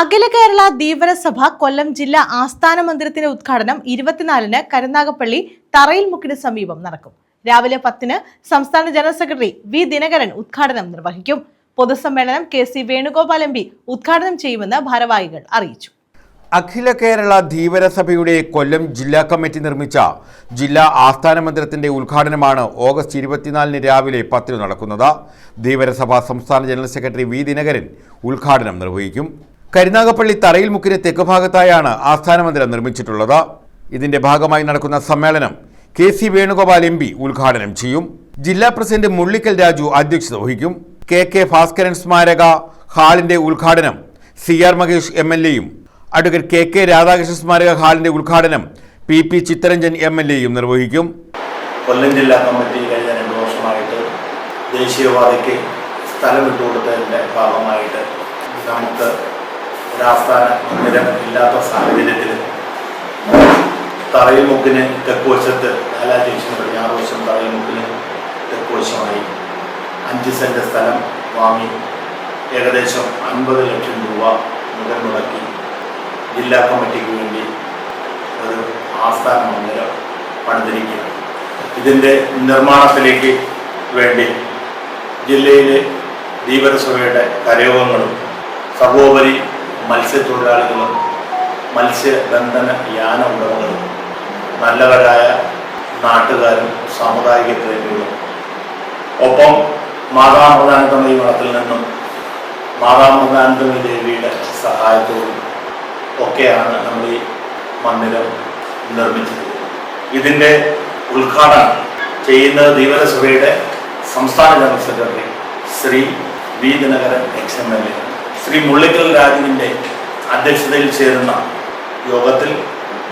അഖില കേരള ധീവര സഭ കൊല്ലം ജില്ലാ ആസ്ഥാന മന്ദിരത്തിന്റെ ഉദ്ഘാടനം ഇരുപത്തിനാലിന് കരുനാഗപ്പള്ളി തറയിൽ മുക്കിന് സമീപം നടക്കും. രാവിലെ പത്തിന് സംസ്ഥാന ജനറൽ സെക്രട്ടറി വി ദിനകരൻ ഉദ്ഘാടനം നിർവഹിക്കും. പൊതുസമ്മേളനം K C Venugopal M P ഉദ്ഘാടനം ചെയ്യുമെന്ന് ഭാരവാഹികൾ അറിയിച്ചു. അഖില കേരള ധീവരസഭയുടെ കൊല്ലം ജില്ലാ കമ്മിറ്റി നിർമ്മിച്ച ജില്ലാ ആസ്ഥാന മന്ദിരത്തിന്റെ ഉദ്ഘാടനമാണ് ഓഗസ്റ്റ് ഇരുപത്തിനാലിന് രാവിലെ പത്തിന് നടക്കുന്നത്. ധീവരസഭ സംസ്ഥാന ജനറൽ സെക്രട്ടറി വി ദിനകരൻ ഉദ്ഘാടനം നിർവഹിക്കും. കരുനാഗപ്പള്ളി തറയിൽ മുക്കിന് തെക്ക് ഭാഗത്തായാണ് ആസ്ഥാന മന്ദിരം നിർമ്മിച്ചിട്ടുള്ളത്. ഇതിന്റെ ഭാഗമായി നടക്കുന്ന സമ്മേളനം K C Venugopal M P ഉദ്ഘാടനം ചെയ്യും. ജില്ലാ പ്രസിഡന്റ് മുള്ളിക്കൽ രാജു അധ്യക്ഷത വഹിക്കും. കെ കെ ഭാസ്കരൻ സ്മാരക ഹാളിന്റെ ഉദ്ഘാടനം C R Mahesh M L എയും അഡ്വക്കേറ്റ് കെ കെ രാധാകൃഷ്ണൻ സ്മാരക ഹാളിന്റെ ഉദ്ഘാടനം P P Chittaranjan M L എയും നിർവഹിക്കും. കൊല്ലം ജില്ലാ കമ്മിറ്റി കഴിഞ്ഞ രണ്ട് വർഷമായിട്ട് ദേശീയവാദിക്ക് സ്ഥലം വിട്ടുകൊടുത്തതിന്റെ ഭാഗമായിട്ട് നമുക്ക് ഒരാസ്ഥാന മന്ദിരം ഇല്ലാത്ത സാഹചര്യത്തിൽ തറയിൽ മുക്കിന് തെക്കുവശത്ത് നാലാ ജംഗ്ഷന് പടിഞ്ഞാറ് വശം തറയിൽ മുക്കിന് തെക്കുവശമായി അഞ്ച് സെന്റ് സ്ഥലം വാങ്ങി ഏകദേശം അൻപത് ലക്ഷം രൂപ മുതൽ മുടക്കി. ജില്ലാ കമ്മിറ്റിക്ക് വേണ്ടി ഒരു ആസ്ഥാന മന്ദിരം പണിതിരിക്കുകയാണ്. ഇതിന്റെ നിർമ്മാണത്തിലേക്ക് വേണ്ടി ജില്ലയിലെ ധീവരസഭയുടെ കരയോഗങ്ങളും സർവോപരി മത്സ്യത്തൊഴിലാളികളും മത്സ്യബന്ധന യാന ഉടമകളും നല്ലവരായ നാട്ടുകാരും സാമുദായിക പ്രേമികളും ഒപ്പം മാതാമൃതാനന്ദമയ മഠത്തിൽ നിന്നും മാതാമൃതാനന്ദമയി ദേവിയുടെ സഹായത്തോടും ഒക്കെയാണ് നമ്മൾ ഈ മന്ദിരം നിർമ്മിച്ചത് ഇതിന്റെ ഉദ്ഘാടനം ചെയ്യുന്നത് ധീവരസഭയുടെ സംസ്ഥാന general secretary Shri V Dinakaran ex M L A. Shri Mullikkal രാജുവിന്റെ അധ്യക്ഷതയിൽ ചേരുന്ന യോഗത്തിൽ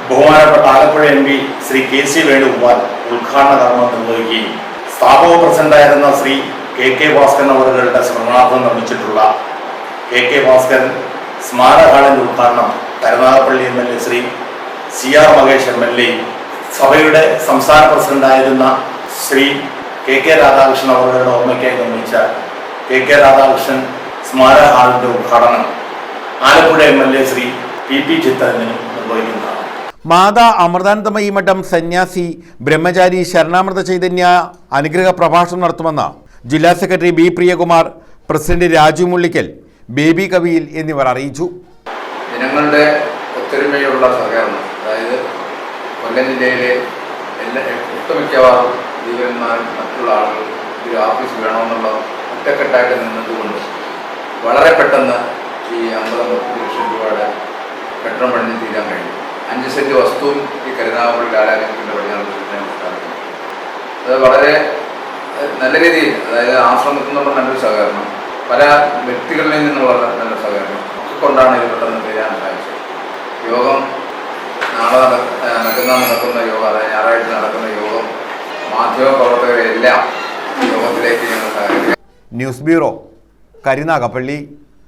ബഹുമാനപ്പെട്ട Alappuzha M P Shri K C Venugopal ഉദ്ഘാടന കർമ്മം നിർവഹിക്കുകയും സ്ഥാപക പ്രസിഡന്റായിരുന്ന ശ്രീ കെ കെ ഭാസ്കരൻ അവരുടെ സ്മരണാർത്ഥം നിർമ്മിച്ചിട്ടുള്ള കെ കെ ഭാസ്കരൻ സ്മാരക ഹാളിന്റെ ഉദ്ഘാടനം Karunagappally M L A Shri C R Mahesh M L A സഭയുടെ സംസ്ഥാന പ്രസിഡന്റായിരുന്ന ശ്രീ കെ കെ രാധാകൃഷ്ണൻ അവരുടെ ഓർമ്മയ്ക്കായി നിർമ്മിച്ച കെ കെ രാധാകൃഷ്ണൻ സ്മാരക ഹാളിന്റെ ഉദ്ഘാടനം Alappuzha M L A Shri P P ചിത്തരഞ്ജനും നിർവഹിക്കുന്നതാണ് മാതാ അമൃതാനന്ദമയി മഠം സന്യാസി ബ്രഹ്മചാരി ശരണാമൃത ചൈതന്യ അനുഗ്രഹ പ്രഭാഷണം നടത്തുമെന്ന് ജില്ലാ secretary B Priyakumar president Raju Mullikkal Baby Kaviyil എന്നിവർ അറിയിച്ചു. ജനങ്ങളുടെ ഒത്തൊരുമയുള്ള സഹകരണം അതായത് കൊല്ലം ജില്ലയിലെ എല്ലാ ഒട്ടുമിക്കവാറും ജീവന്മാരും മറ്റുള്ള ആളുകൾ ഒരു ഓഫീസ് വേണമെന്നുള്ള ഒറ്റക്കെട്ടായിട്ട് നിന്നതുകൊണ്ട് വളരെ പെട്ടെന്ന് ഈ അമ്പത് മുപ്പത് ലക്ഷം രൂപയുടെ കെട്ടിടം പണിഞ്ഞ് തീരാൻ കഴിഞ്ഞു. അഞ്ച് സെന്റ് വസ്തുവും ഈ കരുനാഗപ്പള്ളി ലാലാലയത്തിന്റെ പടിഞ്ഞാറ് അത് വളരെ നല്ല രീതിയിൽ അതായത് ആശ്രമത്തിൽ നിന്നുള്ള നല്ലൊരു സഹകരണം പല വ്യക്തികളിൽ നിന്നുള്ള നല്ല സഹകരണം ഒക്കെ കൊണ്ടാണ് ഇത് പെട്ടെന്ന് തീരാൻ സാധിച്ചത്. യോഗം നാളെ നടക്കുന്ന നടക്കുന്ന യോഗം അതായത് ഞായറാഴ്ച നടക്കുന്ന യോഗം മാധ്യമ പ്രവർത്തകരെ എല്ലാം യോഗത്തിലേക്ക് ഞങ്ങൾ സഹകരിക്കും. News bureau Karunagappally